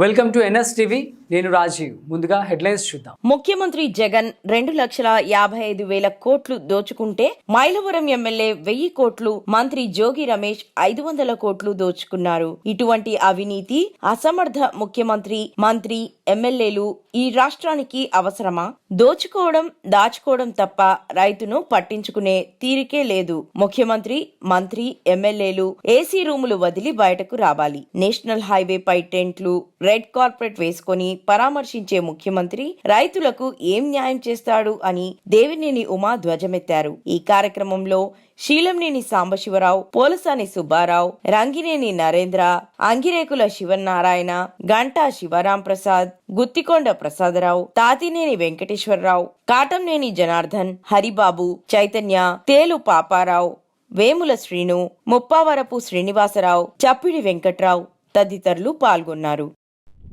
Welcome to NS TV. నేను రాజీవ్. ముందుగా headlines చూద్దాం. ముఖ్యమంత్రి జగన్ రెండు లక్షల యాభై ఐదు వేల కోట్లు దోచుకుంటే మైలవరం ఎమ్మెల్యే వెయ్యి కోట్లు మంత్రి జోగి రమేష్ ఐదు వందల కోట్లు దోచుకున్నారు. ఇటువంటి అవినీతి అసమర్థ ముఖ్యమంత్రి మంత్రి ఎమ్మెల్యేలు ఈ రాష్ట్రానికి అవసరమా? దోచుకోవడం దాచుకోవడం తప్ప రైతును పట్టించుకునే తీరికే లేదు. ముఖ్యమంత్రి మంత్రి ఎమ్మెల్యేలు ఏసీ రూములు వదిలి బయటకు రావాలి. నేషనల్ హైవేపై టెంట్లు రెడ్ కార్పెట్ వేసుకొని పరామర్శించే ముఖ్యమంత్రి రైతులకు ఏం న్యాయం చేస్తాడు? అని దేవినేని ఉమా ధ్వజమెత్తారు. ఈ కార్యక్రమంలో శీలంనేని సాంబశివరావు పోలసాని సుబ్బారావు రంగినేని నరేంద్ర అంగిరేకుల శివనారాయణ గంటా శివరాం ప్రసాద్ గుత్తికొండ ప్రసాదరావు తాతినేని వెంకటేశ్వరరావు కాటంనేని జనార్దన్ హరిబాబు చైతన్య తేలు పాపారావు వేముల శ్రీను ముప్పావరపు శ్రీనివాసరావు చప్పిడి వెంకట్రావు తదితరులు పాల్గొన్నారు.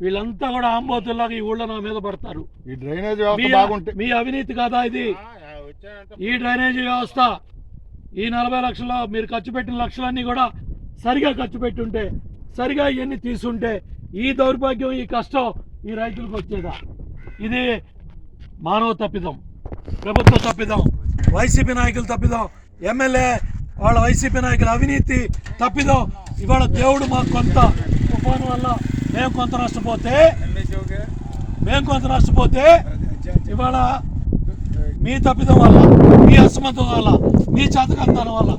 వీళ్ళంతా కూడా ఆంబోతుల్లాగా ఈ ఊళ్ళో నా మీద పడతారు. ఈ డ్రైనేజ్ మీ వ్యవస్థ బాగుంటే మీ అవినీతి కాదా ఇది? ఈ డ్రైనేజీ వ్యవస్థ ఈ నలభై లక్షల మీరు ఖర్చు పెట్టిన లక్షలన్నీ కూడా సరిగా ఖర్చు పెట్టుంటే సరిగా ఇవన్నీ తీసుంటే ఈ దౌర్భాగ్యం ఈ కష్టం ఈ రైతులకు వచ్చేదా? ఇది మానవ తప్పిదం ప్రభుత్వ తప్పిదం వైసీపీ నాయకులు తప్పిదం ఎమ్మెల్యే వాళ్ళ వైసీపీ నాయకుల అవినీతి తప్పిదం. ఇవాళ దేవుడు మాకు కొంత తుఫాను వల్ల మేము కొంత నష్టపోతే మేము కొంత నష్టపోతే ఇవాళ మీ తప్పిదం వల్ల మీ అసమర్థం వల్ల మీ చేతకంతనం వల్ల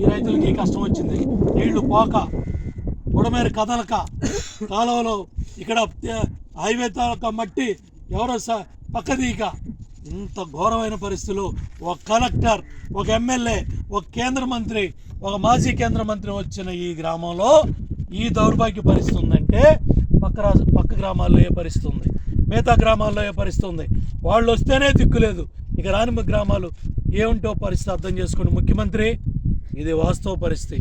ఈ రైతులకి కష్టం వచ్చింది. నీళ్ళు పోక బుడమేరు కదలక కాలువలో ఇక్కడ హైవే తాలూకా మట్టి ఎవరో పక్కదీక ఇంత ఘోరమైన పరిస్థితులు. ఒక కలెక్టర్ ఒక ఎమ్మెల్యే ఒక కేంద్ర మంత్రి ఒక మాజీ కేంద్ర మంత్రి వచ్చిన ఈ గ్రామంలో ఈ దౌర్భాగ్య పరిస్థితి ఉందంటే పక్క రాజ పక్క గ్రామాల్లో ఏ పరిస్థితి ఉంది మిగతా గ్రామాల్లో ఏ పరిస్థితి ఉంది వాళ్ళు వస్తేనే దిక్కులేదు ఇక రాని గ్రామాలు ఏముంటో పరిస్థితి అర్థం చేసుకోండి ముఖ్యమంత్రి ఇది వాస్తవ పరిస్థితి.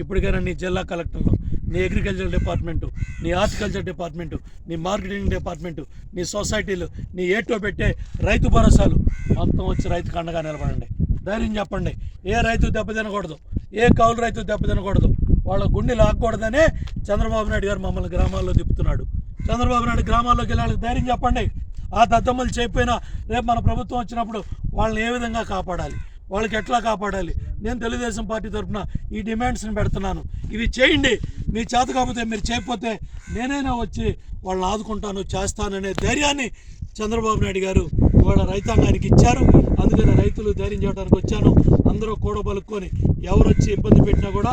ఇప్పటికైనా నీ జిల్లా కలెక్టర్లు నీ అగ్రికల్చర్ డిపార్ట్మెంటు నీ హార్టికల్చర్ డిపార్ట్మెంటు నీ మార్కెటింగ్ డిపార్ట్మెంటు నీ సొసైటీలు నీ ఏటో పెట్టే రైతు భరోసాలు మొత్తం వచ్చి రైతుకు అండగా నిలబడండి. ధైర్యం చెప్పండి. ఏ రైతు దెబ్బతినకూడదు. ఏ కౌలు రైతు దెబ్బతినకూడదు. వాళ్ళ గుండె ఆగకూడదనే చంద్రబాబు నాయుడు గారు మమ్మల్ని గ్రామాల్లో తిప్పుతున్నాడు. చంద్రబాబు నాయుడు గ్రామాల్లోకి వెళ్ళాలి ధైర్యం చెప్పండి. ఆ దద్దమ్మలు చెప్పినా రేపు మన ప్రభుత్వం వచ్చినప్పుడు వాళ్ళని ఏ విధంగా కాపాడాలి? వాళ్ళకి ఎట్లా కాపాడాలి? నేను తెలుగుదేశం పార్టీ తరఫున ఈ డిమాండ్స్ని పెడుతున్నాను. ఇవి చేయండి. మీ చేత కాకపోతే మీరు చేయకపోతే నేనైనా వచ్చి వాళ్ళని ఆదుకుంటాను చేస్తాననే ధైర్యాన్ని చంద్రబాబు నాయుడు గారు ఇవాళ రైతాంగానికి ఇచ్చారు. అందుకని రైతులు ధైర్యం చేయడానికి వచ్చాను. అందరూ కూడబలుక్కొని ఎవరు వచ్చి ఇబ్బంది పెట్టినా కూడా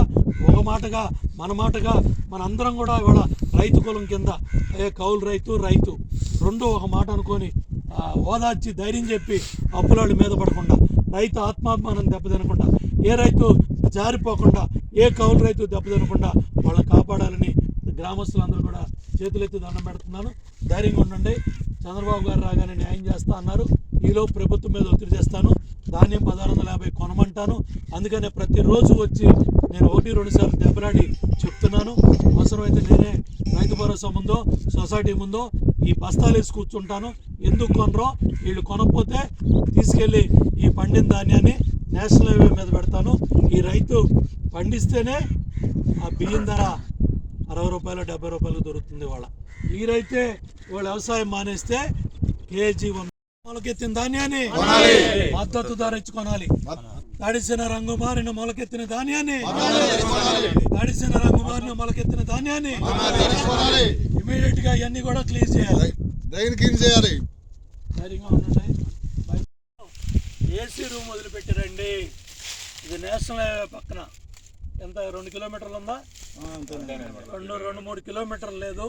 ఒక మాటగా మన మాటగా మన అందరం కూడా ఇవాళ రైతు కులం కింద ఏ కౌలు రైతు రైతు రెండు ఒక మాట అనుకొని ఓదార్చి ధైర్యం చెప్పి అప్పులాళ్ళు మీద పడకుండా రైతు ఆత్మాభిమానం దెబ్బతినకుండా ఏ రైతు జారిపోకుండా ఏ కౌలు రైతు దెబ్బతినకుండా వాళ్ళని కాపాడాలని గ్రామస్తులందరూ కూడా చేతులెత్తి దండం పెడుతున్నాను. ధైర్యంగా ఉండండి. చంద్రబాబు గారు రాగానే న్యాయం చేస్తా అన్నారు. ఈలో ప్రభుత్వం మీద ఒత్తిడి చేస్తాను. ధాన్యం పదహారు వందల యాభై కొనమంటాను. అందుకనే ప్రతిరోజు వచ్చి నేను ఒకటి రెండు సార్లు దెబ్బలాడి చెప్తున్నాను. అవసరమైతే నేనే రైతు భరోసా ముందో సొసైటీ ముందో ఈ బస్తాలు వేసి కూర్చుంటాను. ఎందుకు కొనరో వీళ్ళు కొనకపోతే తీసుకెళ్ళి ఈ పండిన ధాన్యాన్ని నేషనల్ హైవే మీద పెడతాను. ఈ రైతు పండిస్తేనే ఆ బియ్యం ధర అరవై రూపాయలు డెబ్బై రూపాయలు దొరుకుతుంది వాళ్ళ. ఈ రైతే వాళ్ళ వ్యవసాయం మానేస్తే కేజీ మొలకెత్తిన ధాన్యాన్ని మద్దతు ధర ఇచ్చి కొనాలి. తడిసిన రంగు మారిన మొలకెత్తిన ధాన్యాన్ని తడిసిన రంగు మారిన మొలకెత్తిన ధాన్యాన్ని ఇమీడియట్గా ఇవన్నీ కూడా క్లీన్ చేయాలి. డ్రైన్ క్లీన్ చేయాలి. ఏసీ రూమ్ వదిలిపెట్టారండి. ఇది నేషనల్ హైవే పక్కన. ఎంత? రెండు కిలోమీటర్లు ఉందా? రెండు రెండు మూడు కిలోమీటర్లు లేదు.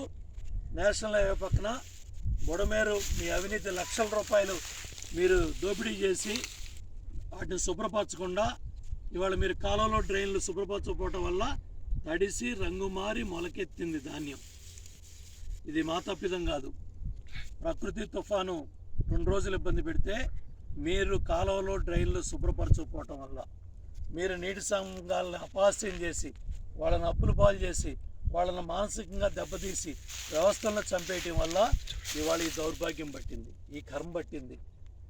నేషనల్ హైవే పక్కన బుడమేరు మీ అవినీతి లక్షల రూపాయలు మీరు దోపిడీ చేసి వాటిని శుభ్రపరచకుండా ఇవాళ మీరు కాలంలో డ్రైన్లు శుభ్రపరచకపోవటం వల్ల తడిసి రంగు మారి మొలకెత్తింది ధాన్యం. ఇది మా తప్పిదం కాదు. ప్రకృతి తుఫాను రెండు రోజులు ఇబ్బంది పెడితే మీరు కాలువలో డ్రైన్లు శుభ్రపరచకపోవటం వల్ల మీరు నీటి సంఘాలను అపహాస్యం చేసి వాళ్ళని అప్పులు పాలు చేసి వాళ్ళని మానసికంగా దెబ్బతీసి వ్యవస్థలను చంపేయటం వల్ల ఇవాళ ఈ దౌర్భాగ్యం పట్టింది ఈ కర్మ పట్టింది.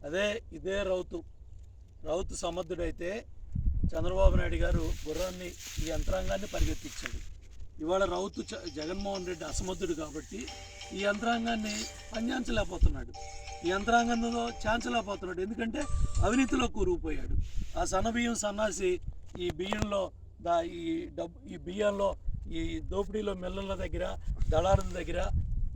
అదే ఇదే రౌతు. రౌతు సమర్థుడైతే చంద్రబాబు నాయుడు గారు గుర్రాన్ని ఈ యంత్రాంగాన్ని పరిగెత్తించాడు ఇవాళ రౌతు జగన్మోహన్ రెడ్డి అసమర్థుడు కాబట్టి ఈ యంత్రాంగాన్ని అన్యాంచలేకపోతున్నాడు. ఈ యంత్రాంగంలో చాంచలేకపోతున్నాడు. ఎందుకంటే అవినీతిలో కూరుకుపోయాడు. ఆ సన్న బియ్యం సన్నాసి ఈ బియ్యంలో దా ఈ డబ్బు ఈ బియ్యంలో ఈ దోపిడీలో మిల్లల దగ్గర దళారుల దగ్గర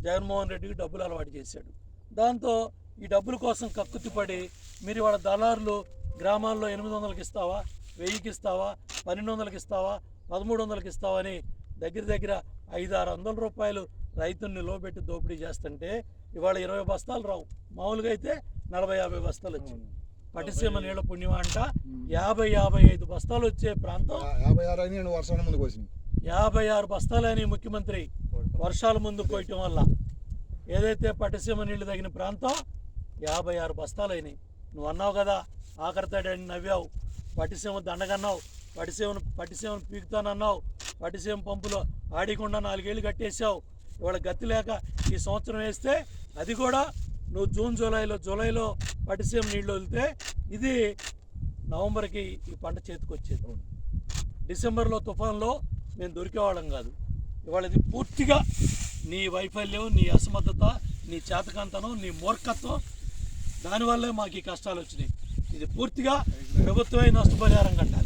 జగన్మోహన్ రెడ్డికి డబ్బులు అలవాటు చేశాడు. దాంతో ఈ డబ్బుల కోసం కక్కుతిపడి మీరు వాళ్ళ దళారులు గ్రామాల్లో ఎనిమిది వందలకి ఇస్తావా వెయ్యికి ఇస్తావా పన్నెండు వందలకి ఇస్తావా పదమూడు వందలకి ఇస్తావా అని దగ్గర దగ్గర ఐదు ఆరు వందల రూపాయలు రైతుల్ని లోబెట్టి దోపిడీ చేస్తుంటే ఇవాళ ఇరవై బస్తాలు రావు. మామూలుగా అయితే నలభై యాభై బస్తాలు వచ్చాయి. పట్టిసీమ నీళ్ళ పుణ్యం అంట యాభై యాభై ఐదు బస్తాలు వచ్చే ప్రాంతం యాభై ఆరు వర్షాల ముందుకు వచ్చినాయి యాభై ఆరు బస్తాలని ముఖ్యమంత్రి వర్షాల ముందు పోయటం వల్ల ఏదైతే పట్టిసీమ నీళ్ళు తగిన ప్రాంతం యాభై ఆరు బస్తాలైనాయి నువ్వు అన్నావు కదా ఆఖరితాడని నవ్వావు. పట్టిసీమ దండగన్నావు. పట్టిసీమను పట్టిసీమను పీకుతానన్నావు. పట్టిసీమ పంపులో ఆడికుండా నాలుగేళ్ళు కట్టేసావు ఇవాళ గత్తి లేక ఈ సంవత్సరం వేస్తే అది కూడా నువ్వు జూన్ జూలైలో జూలైలో పట్టిసీమ నీళ్ళు వదిలితే ఇది నవంబర్కి ఈ పంట చేతికి వచ్చేది డిసెంబర్లో తుఫాన్లో మేము దొరికేవాళ్ళం కాదు. ఇవాళ ఇది పూర్తిగా నీ వైఫల్యం నీ అసమర్థత నీ చేతకంతనం నీ మూర్ఖత్వం. దానివల్లే మాకు ఈ కష్టాలు వచ్చినాయి ఇది పూర్తిగా ప్రభుత్వమే నష్టపరిహారం కట్టాలి.